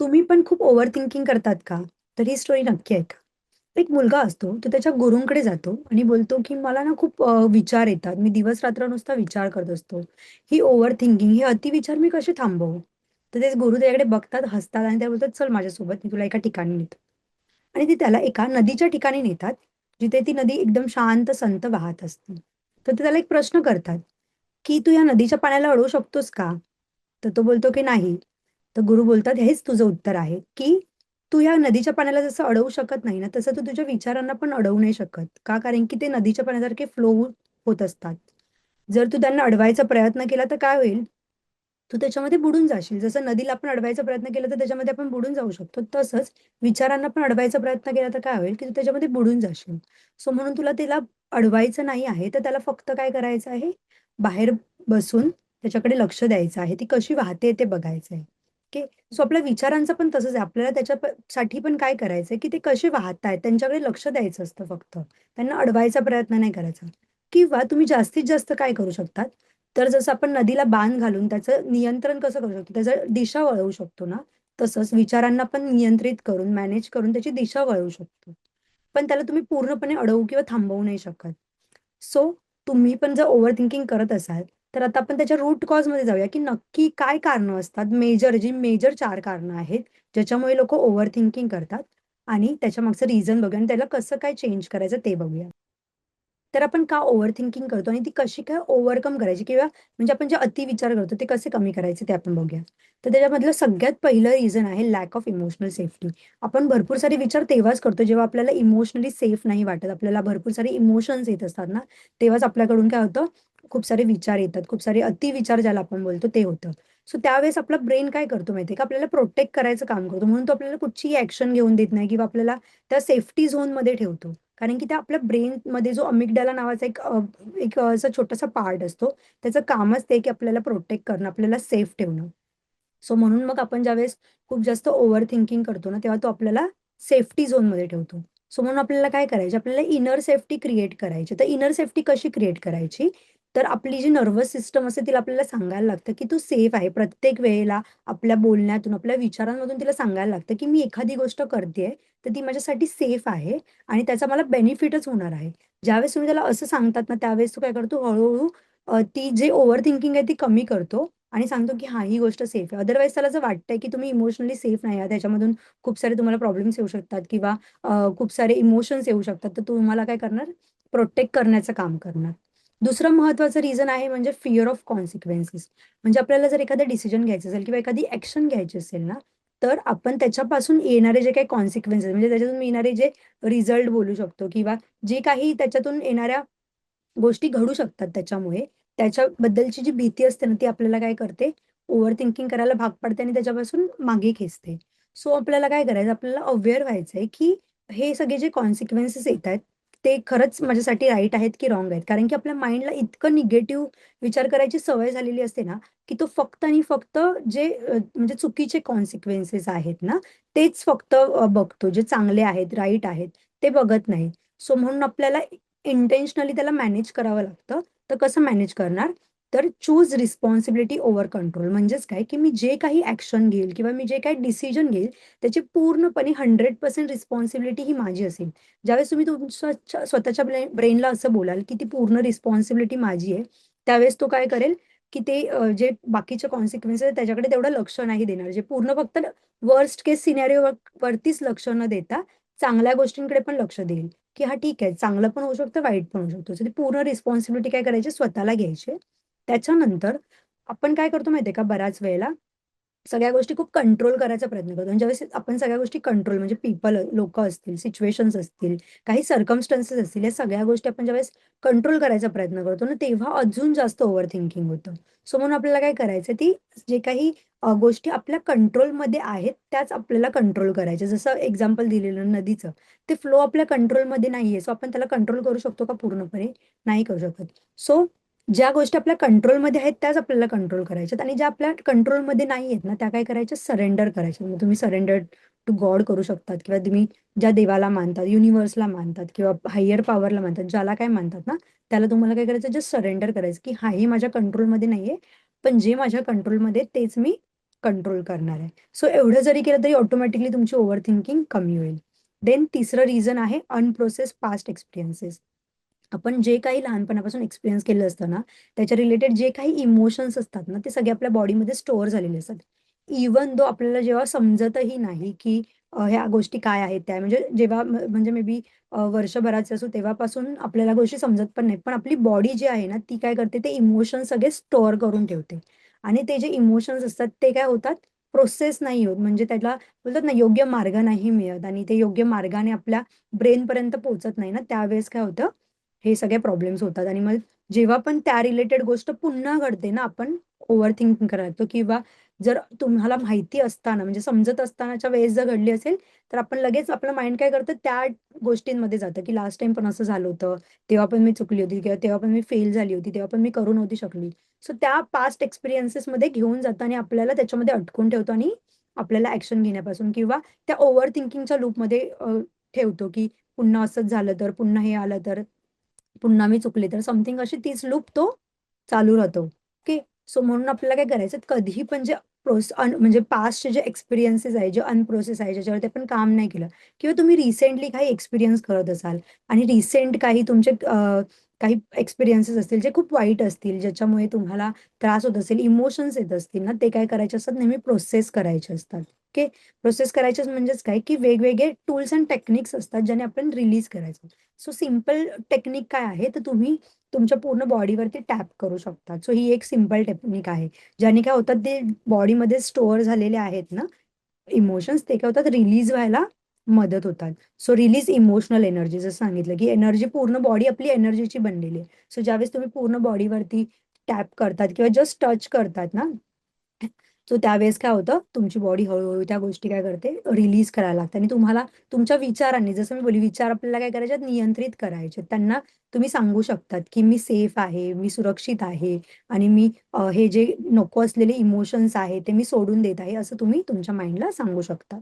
तुम्ही पण खूप ओव्हर थिंकिंग करतात का? तर ही स्टोरी नक्की ऐका. एक मुलगा असतो, तो त्याच्या गुरूंकडे जातो आणि बोलतो, की "मला ना खूप विचार येतात. मी दिवस-रात्र नुसता विचार करत असतो. ही ओव्हर थिंकिंग, हे अतिविचार मी कसे थांबवू?" तर ते गुरु त्याच्याकडे बघतात, हसतात आणि ते बोलतात, "चल माझ्यासोबत, मी तुला एका ठिकाणी नेतो." आणि ते त्याला एका नदीच्या ठिकाणी नेतात, जिथे ती नदी एकदम शांत, संत वाहत असते. तर ते त्याला एक प्रश्न करतात, की "तू या नदीच्या पाण्याला अडवू शकतोस का?" तर तो बोलतो, की "नाही." तर गुरु बोलतात, "हेच तुझं उत्तर आहे, की तू या नदीच्या पाण्याला जसं अडवू शकत नाही ना, तसं तू तुझ्या विचारांना पण अडवू नाही शकत. का? कारण की ते नदीच्या पाण्यासारखे फ्लो होत असतात. जर तू त्यांना अडवायचा प्रयत्न केला तर काय होईल? तू त्याच्यामध्ये बुडून जाशील. जसं नदीला आपण अडवायचा प्रयत्न केला तर त्याच्यामध्ये आपण बुडून जाऊ शकतो. तसंच विचारांना पण अडवायचा प्रयत्न केला तर काय होईल, की तू त्याच्यामध्ये बुडून जाशील. सो म्हणून तुला त्याला अडवायचं नाही आहे, तर त्याला फक्त काय करायचं आहे, बाहेर बसून त्याच्याकडे लक्ष द्यायचं आहे. ती कशी वाहते ते बघायचं आहे. ओके. सो आपल्या विचारांचं पण तसंच आहे. आपल्याला त्याच्या साठी पण काय करायचंय, की ते कसे वाहतायत त्यांच्याकडे लक्ष द्यायचं असतं फक्त. त्यांना अडवायचा प्रयत्न नाही करायचा. किंवा तुम्ही जास्तीत जास्त काय करू शकतात, तर जसं आपण नदीला बांध घालून त्याचं नियंत्रण कसं करू शकतो, त्याचं दिशा वळवू शकतो ना, तसंच विचारांना पण नियंत्रित करून, मॅनेज करून त्याची दिशा वळवू शकतो. पण त्याला तुम्ही पूर्णपणे अडवू किंवा थांबवू नाही शकत. सो तुम्ही पण जर ओव्हर थिंकिंग करत असाल, तर आता आपण त्याच्या रूट कॉजमध्ये जाऊया, की नक्की काय कारणं असतात, मेजर जी मेजर चार कारणं आहेत, ज्याच्यामुळे लोक ओव्हर थिंकिंग करतात आणि त्याच्या मागचं रिझन बघूया आणि त्याला कसं काय चेंज करायचं ते बघूया. तर आपण का ओव्हर थिंकिंग करतो आणि ती कशी काय ओव्हरकम करायची किंवा म्हणजे आपण जे अतिविचार करतो ते कसे कमी करायचे ते आपण बघूया. तर त्याच्यामधलं सगळ्यात पहिलं रिझन आहे लॅक ऑफ इमोशनल सेफ्टी. आपण भरपूर सारे विचार तेव्हाच करतो जेव्हा आपल्याला इमोशनली सेफ नाही वाटत. आपल्याला भरपूर सारे इमोशन्स येत असतात ना, तेव्हाच आपल्याकडून काय होतं, खूप सारे विचार येतात. खूप सारे अतिविचार ज्याला आपण बोलतो ते होतं. सो त्यावेळेस आपला ब्रेन काय करतो माहितीये का, आपल्याला प्रोटेक्ट करायचं काम करतो. म्हणून तो आपल्याला कुठचीही ऍक्शन घेऊन देत नाही किंवा आपल्याला त्या सेफ्टी झोनमध्ये ठेवतो. कारण की त्या आपल्या ब्रेन मध्ये जो अमिगडाला नावाचा एक एक असा छोटासा पार्ट असतो. त्याचं कामच ते की आपल्याला प्रोटेक्ट करणं, आपल्याला सेफ ठेवणं. सो म्हणून मग आपण ज्यावेळेस खूप जास्त ओव्हर थिंकिंग करतो ना, तेव्हा तो आपल्याला सेफ्टी झोनमध्ये ठेवतो. सो म्हणून आपल्याला काय करायचे, आपल्याला इनर सेफ्टी क्रिएट करायची. तर इनर सेफ्टी कशी क्रिएट करायची? तर आपली जी नर्वस सिस्टम असते तिला आपल्याला सांगायला लागतं, की तू सेफ आहे. प्रत्येक वेळेला आपल्या बोलण्यातून, आपल्या विचारांमधून तिला सांगायला लागतं, की मी एखादी गोष्ट करतेय, तर ती माझ्यासाठी सेफ आहे आणि त्याचा मला बेनिफिटच होणार आहे. ज्यावेळेस तुम्ही त्याला असं सांगतात ना, त्यावेळेस तू काय करतो हळूहळू ती जे ओव्हर थिंकिंग आहे ती कमी करतो आणि सांगतो, की हा ही गोष्ट सेफ आहे. अदरवाईज त्याला जर वाटतंय, की तुम्ही इमोशनली सेफ नाही आहात, त्याच्यामधून खूप सारे तुम्हाला प्रॉब्लेम्स येऊ शकतात किंवा खूप सारे इमोशन्स येऊ शकतात, तर तुम्हाला काय करणार, प्रोटेक्ट करण्याचं काम करणार. दुसरं महत्वाचं रिझन आहे म्हणजे फिअर ऑफ कॉन्सिक्वेन्सेस. म्हणजे आपल्याला जर एखादं डिसिजन घ्यायचं असेल किंवा एखादी ऍक्शन घ्यायची असेल ना, तर आपण त्याच्यापासून येणारे जे काही कॉन्सिक्वेन्सेस म्हणजे त्याच्यातून येणारे जे रिझल्ट बोलू शकतो किंवा जे काही त्याच्यातून येणाऱ्या गोष्टी घडू शकतात त्याच्यामुळे, त्याच्याबद्दलची जी भीती असते ना, ती आपल्याला काय करते, ओव्हर थिंकिंग करायला भाग पडते आणि त्याच्यापासून मागे खेचते. सो आपल्याला काय करायचं, आपल्याला अवेअर व्हायचंय, की हे सगळे जे कॉन्सिक्वेन्सेस आहेत ते खरंच माझ्यासाठी राईट आहेत की रॉंग आहेत. कारण की आपल्या माइंडला इतकं निगेटिव्ह विचार करायची सवय झालेली असते ना, की तो फक्त आणि फक्त जे म्हणजे चुकीचे कॉन्सिक्वेन्सेस आहेत ना, तेच फक्त बघतो. जे चांगले आहेत, राईट आहेत, ते बघत नाही. सो म्हणून आपल्याला इंटेन्शनली त्याला मॅनेज करावं लागतं. तर कसं मॅनेज करणार? तर चूज रिस्पॉन्सिबिलिटी ओव्हर कंट्रोल. म्हणजेच काय, की मी जे काही ऍक्शन घेईल किंवा मी जे काही डिसिजन घेईल, त्याची पूर्णपणे 100% रिस्पॉन्सिबिलिटी ही माझी असेल. ज्यावेळेस तुम्ही तुमच्या स्वतःच्या ब्रेनला असं बोलाल, की ती पूर्ण रिस्पॉन्सिबिलिटी माझी आहे, त्यावेळेस तो काय करेल, की ते जे बाकीचे कॉन्सिक्वेन्सेस आहेत त्याच्याकडे तेवढं लक्ष नाही देणार. जे पूर्ण फक्त वर्स्ट केस सिनेरिओ वरतीच लक्ष न देता चांगल्या गोष्टींकडे पण लक्ष देईल. की हा ठीक आहे. चांगलं पण होऊ शकतं, वाईट पण होऊ शकतो पूर्ण रिस्पॉन्सिबिलिटी काय करायची स्वतःला घ्यायची त्याच्यानंतर आपण काय करतो माहितीये का बऱ्याच वेळेला, सगळ्या गोष्टी खूप कंट्रोल करायचा प्रयत्न करतो आणि ज्यावेळेस आपण सगळ्या गोष्टी कंट्रोल म्हणजे पीपल लोक असतील, सिच्युएशन्स असतील, काही सर्कमस्टन्सेस असतील, या सगळ्या गोष्टी आपण ज्यावेळेस कंट्रोल करायचा प्रयत्न करतो ना, तेव्हा अजून जास्त ओव्हर थिंकिंग होतं. सो म्हणून आपल्याला काय करायचं ती जे काही गोष्टी आपल्या कंट्रोलमध्ये आहेत, त्याच आपल्याला कंट्रोल करायच्या. जसं एक्झाम्पल दिलेलं नदीचं. ते फ्लो आपल्या कंट्रोलमध्ये नाहीये. सो आपण त्याला कंट्रोल करू शकतो का पूर्णपणे? नाही करू शकत. सो ज्या गोष्टी आपल्या कंट्रोलमध्ये आहेत त्याच आपल्याला कंट्रोल करायच्यात आणि ज्या आपल्या कंट्रोलमध्ये नाही आहेत ना, त्या काय करायच्या सरेंडर करायच्या. म्हणजे तुम्ही सरेंडर टू गॉड करू शकतात किंवा तुम्ही ज्या देवाला मानतात, युनिव्हर्सला मानतात किंवा हायर पॉवरला मानतात, ज्याला काय मानतात ना, त्याला तुम्हाला काय करायचं जस्ट सरेंडर करायचं, की हां, हे माझ्या कंट्रोलमध्ये नाहीये, पण जे माझ्या कंट्रोलमध्ये तेच मी कंट्रोल करणार आहे. सो एवढं जरी केलं तरी ऑटोमॅटिकली तुमची ओव्हर थिंकिंग कमी होईल. देन तिसरं रिझन आहे अनप्रोसेस पास्ट एक्सपिरियन्सेस. आपण जे काही लहानपणापासून एक्सपिरियन्स केलं असतं ना, त्याच्या रिलेटेड जे काही इमोशन्स असतात ना, ते सगळे आपल्या बॉडीमध्ये स्टोअर झालेले असतात. इव्हन दो आपल्याला जेव्हा समजतही नाही, की ह्या गोष्टी काय आहेत त्या म्हणजे जेव्हा म्हणजे मे बी वर्षभराचे असो तेव्हापासून आपल्याला गोष्टी समजत पण नाही पण आपली बॉडी जी आहे ना, ती काय करते ते इमोशन सगळे स्टोअर करून ठेवते. आणि ते जे इमोशन्स असतात ते काय होतात? प्रोसेस नाही होत. म्हणजे त्याला बोलतात ना योग्य मार्ग नाही मिळत. आणि ते योग्य मार्गाने आपल्या ब्रेनपर्यंत पोहोचत नाही ना, त्यावेळेस काय होतं, हे सगळे प्रॉब्लेम्स होतात. आणि मग जेव्हा पण त्या रिलेटेड गोष्ट पुन्हा घडते ना, आपण ओव्हर थिंकिंग करतो किंवा जर तुम्हाला माहिती असताना म्हणजे समजत असतानाच्या वेळेस जर घडली असेल, तर आपण लगेच आपलं माइंड काय करतं? त्या गोष्टींमध्ये जातं, की लास्ट टाइम पण असं झालं होतं, तेव्हा पण मी चुकली होती किंवा तेव्हा पण मी फेल झाली होती, तेव्हा पण मी करू नव्हती शकली. सो त्या पास्ट एक्सपिरियन्सेसमध्ये घेऊन जातं आणि आपल्याला त्याच्यामध्ये अटकून ठेवतो आणि आपल्याला ऍक्शन घेण्यापासून किंवा त्या ओव्हर थिंकिंगच्या लूपमध्ये ठेवतो, की पुन्हा असंच झालं तर, पुन्हा हे आलं तर, पुन्हा मी चुकले तर, समथिंग अशी तीच लूप तो चालू राहतो. ओके. सो म्हणून आपल्याला काय करायचं कधीही पण जे प्रोस म्हणजे पास्टचे जे एक्सपिरियन्सेस आहे, जे अनप्रोसेस आहे, ज्याच्यावरती आपण काम नाही केलं किंवा तुम्ही रिसेंटली काही एक्सपिरियन्स करत असाल आणि रिसेंट काही तुमचे काही एक्सपिरियन्सेस असतील, जे खूप वाईट असतील, ज्याच्यामुळे तुम्हाला त्रास होत असेल, इमोशन्स येत असतील ना, ते काय करायचे असतात नेहमी प्रोसेस करायचे असतात. ओके. प्रोसेस करायचे म्हणजेच काय, की वेगवेगळे टूल्स अँड टेक्निक्स असतात, ज्याने आपण रिलीज करायचं. सो सिंपल टेक्निक काय आहे, तर तुम्ही तुमच्या पूर्ण बॉडीवरती टॅप करू शकता. सो ही एक सिंपल टेक्निक आहे. ज्याने काय होतात ते बॉडीमध्ये स्टोअर झालेले आहेत ना, इमोशन्स ते काय होतात रिलीज व्हायला मदत होतात. सो रिलीज इमोशनल एनर्जी जसं सांगितलं, की एनर्जी पूर्ण बॉडी आपली एनर्जीची बनलेली आहे. सो ज्यावेळेस तुम्ही पूर्ण बॉडीवरती टॅप करतात किंवा जस्ट टच करतात ना, सो त्यावेळेस काय होतं, तुमची बॉडी हळूहळू त्या गोष्टी काय करते रिलीज करायला लागते आणि तुम्हाला तुमच्या विचारांनी जसं मी बोलली विचार आपल्याला काय करायचे नियंत्रित करायचे. त्यांना तुम्ही सांगू शकतात, की मी सेफ आहे, मी सुरक्षित आहे आणि मी हे जे नको असलेले इमोशन्स आहेत, ते मी सोडून देत आहे, असं तुम्ही तुमच्या माइंडला सांगू शकता.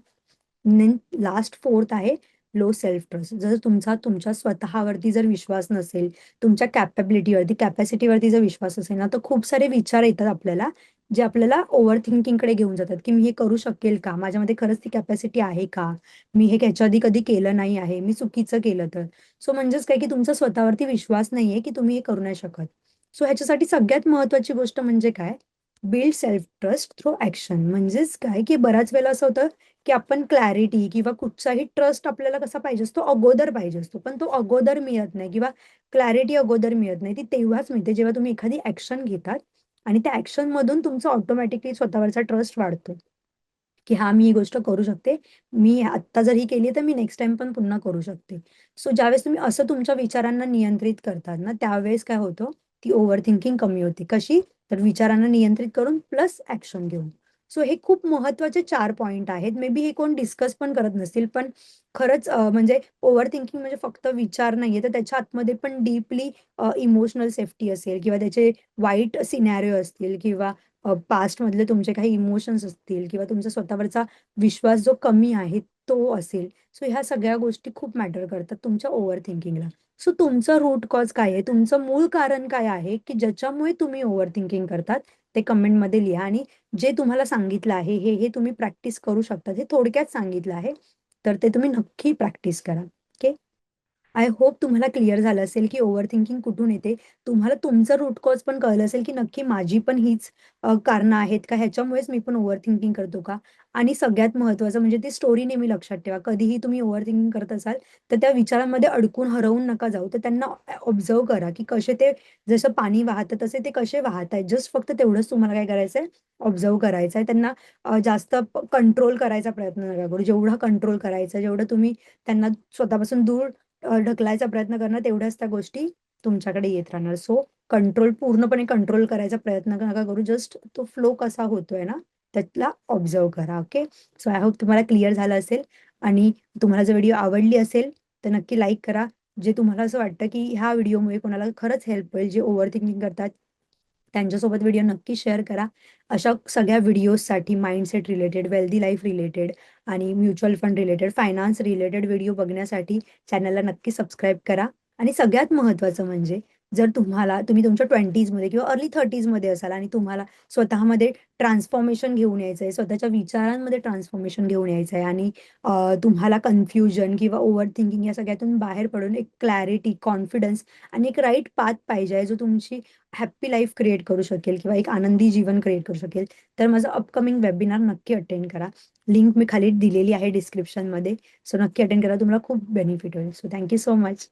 लास्ट फोर्थ आहे लो सेल्फ ट्रस्ट. जर तुमचा तुमच्या स्वतःवरती जर विश्वास नसेल, तुमच्या कॅपॅबिलिटीवरती, कॅपॅसिटीवरती जर विश्वास असेल ना, तर खूप सारे विचार येतात आपल्याला, जे आपल्याला ओव्हर थिंकिंगकडे घेऊन जातात, की मी हे करू शकेल का? माझ्यामध्ये खरंच ती कॅपॅसिटी आहे का? मी हे ह्याच्या आधी कधी केलं नाही आहे, मी चुकीचं केलं तर? सो म्हणजेच काय, की तुमचा स्वतःवरती विश्वास नाहीये, की तुम्ही हे करू नाही शकत. सो ह्याच्यासाठी सगळ्यात महत्वाची गोष्ट म्हणजे काय? Build self trust through action म्हणजेच काय, की बऱ्याच वेळेला असं होतं, की आपण क्लॅरिटी किंवा कुठचाही ट्रस्ट आपल्याला कसा पाहिजे असतो, अगोदर पाहिजे असतो. पण तो अगोदर मिळत नाही किंवा क्लॅरिटी अगोदर मिळत नाही. ती तेव्हाच मिळते जेव्हा तुम्ही एखादी ऍक्शन घेतात आणि त्या ऍक्शन मधून तुमचा ऑटोमॅटिकली स्वतःवरचा ट्रस्ट वाढतो, की हा मी ही गोष्ट करू शकते. मी आत्ता जर ही केली तर मी नेक्स्ट टाइम पण पुन्हा करू शकते. सो ज्यावेळेस तुम्ही असं तुमच्या विचारांना नियंत्रित करतात ना, त्यावेळेस काय होतं, ती ओव्हर थिंकिंग कमी होते. कशी? तर विचारांना नियंत्रित करून प्लस ऍक्शन घेऊन. सो हे खूप महत्त्वाचे चार पॉइंट आहेत. मे बी हे कोण डिस्कस पण करत नसतील, पण खरंच म्हणजे ओव्हर थिंकिंग म्हणजे फक्त विचार नाहीये, तर त्याच्या आतमध्ये पण डीपली इमोशनल सेफ्टी असेल किंवा त्याचे वाईट सिनॅरिओ असतील किंवा पास्ट मधले तुमचे काही इमोशन्स असतील किंवा तुमचा स्वतःवरचा विश्वास जो कमी आहे तो असेल. सो ह्या सगळ्या गोष्टी खूप मॅटर करतात तुमच्या ओव्हर थिंकिंगला. सो तुमचं रूट कॉज काय आहे? तुमचं मूळ कारण काय आहे, की ज्याच्यामुळे तुम्ही ओव्हर थिंकिंग करतात? ते कमेंटमध्ये लिहा आणि जे तुम्हाला सांगितलं आहे, हे, हे तुम्ही प्रॅक्टिस करू शकता. हे थोडक्यात सांगितलं आहे. तर ते तुम्ही नक्की प्रॅक्टिस करा. आय होप तुम्हाला क्लिअर झालं असेल, की ओव्हर थिंकिंग कुठून येते. तुम्हाला तुमचं रूट कॉज पण कळलं असेल, की नक्की माझी पण हीच कारणं आहेत का? ह्याच्यामुळेच मी पण ओव्हर थिंकिंग करतो का? आणि सगळ्यात महत्त्वाचं म्हणजे ती स्टोरी नेहमी लक्षात ठेवा. कधीही तुम्ही ओव्हर थिंकिंग करत असाल, तर त्या विचारांमध्ये अडकून हरवून नका जाऊ. तर त्यांना ऑब्झर्व्ह करा, की कसे ते जसं पाणी वाहतं तसे ते कसे वाहत आहेत. जस्ट फक्त तेवढंच तुम्हाला काय करायचंय, ऑब्झर्व्ह करायचं आहे. त्यांना जास्त कंट्रोल करायचा प्रयत्न नका करू. जेवढा कंट्रोल करायचा, जेवढं तुम्ही त्यांना स्वतःपासून दूर ढकलायचा प्रयत्न करणार, तेवढ्याच त्या गोष्टी तुमच्याकडे येत राहणार. सो कंट्रोल पूर्णपणे कंट्रोल करायचा प्रयत्न नका करू. जस्ट तो फ्लो कसा होतोय ना, त्यातला ऑब्झर्व्ह करा. ओके. सो आय होप तुम्हाला क्लिअर झालं असेल आणि तुम्हाला जर व्हिडिओ आवडली असेल, तर नक्की लाईक करा. जे तुम्हाला असं वाटतं, की ह्या व्हिडिओमुळे कोणाला खरंच हेल्प होईल, जे ओव्हर थिंकिंग करतात, त्यांच्यासोबत व्हिडिओ नक्की शेअर करा. अशा सगळ्या व्हिडिओजसाठी mindset related, wealthy life related आणि mutual fund related, finance related video बघण्यासाठी चॅनलला नक्की सबस्क्राईब करा आणि सगळ्यात महत्त्वाचं म्हणजे जर तुम्हाला तुम्ही तुमच्या 20sमध्ये किंवा अर्ली 30sमध्ये असाल आणि तुम्हाला स्वतःमध्ये ट्रान्सफॉर्मेशन घेऊन यायचं आहे, स्वतःच्या विचारांमध्ये ट्रान्सफॉर्मेशन घेऊन यायचं आहे आणि तुम्हाला कन्फ्युजन किंवा ओव्हर थिंकिंग या सगळ्यातून बाहेर पडून एक क्लॅरिटी, कॉन्फिडन्स आणि एक राईट पाथ पाहिजे आहे, जो तुमची हॅप्पी लाईफ क्रिएट करू शकेल किंवा एक आनंदी जीवन क्रिएट करू शकेल. तर माझं अपकमिंग वेबिनार नक्की अटेंड करा. लिंक मी खाली दिलेली आहे डिस्क्रिप्शनमध्ये. सो नक्की अटेंड करा. तुम्हाला खूप बेनिफिट होईल. So thank you so much.